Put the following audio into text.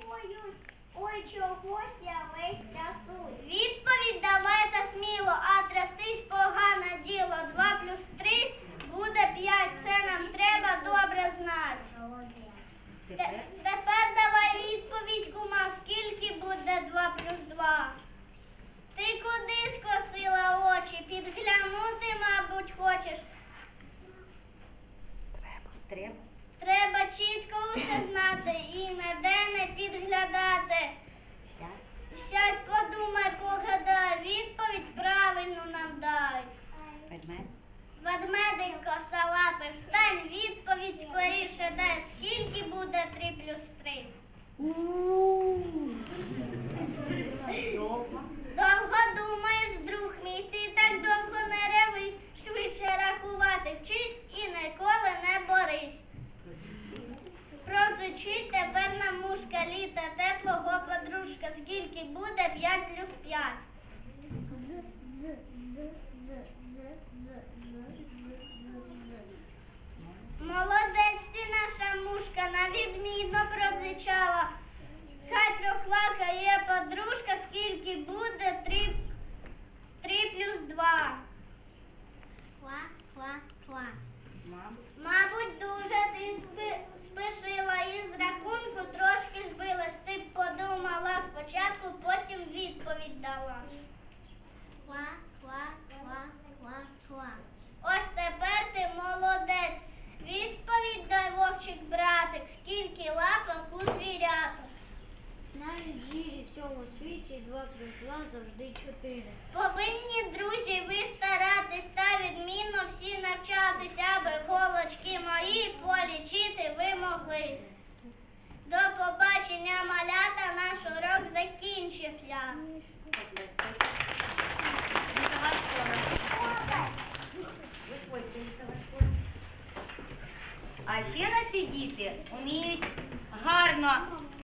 боюсь, ой, чогось я весь трясусь. Відповідь давайте сміло, а трястись погане діло. Два плюс три буде п'ять. Це нам треба добре знати. Те- Тепер давай відповідь, кума, скільки буде два плюс два? Ти куди скосила очі? Підглянути, мабуть, хочеш. Треба. Треба чітко усе знати і не підглядати. Сядь. Подумай, погадай, відповідь правильно нам дай. Предмет. Ведмедик косолапий, встань, відповідь скоріше дай. Нам мушка літа, теплого подружка, скільки буде п'ять плюс дала. Ось тепер ти молодець. Відповідь дай вовчик братик, скільки лапок у звіряток. Навіть в жирі всьому світі 2 плюс 2 завжди 4. Повинні друзі ви старатись та відмінно всі навчатись, аби голочки мої полічити ви могли. До побачення, малята, наш урок закінчив А ще наші діти вміють гарно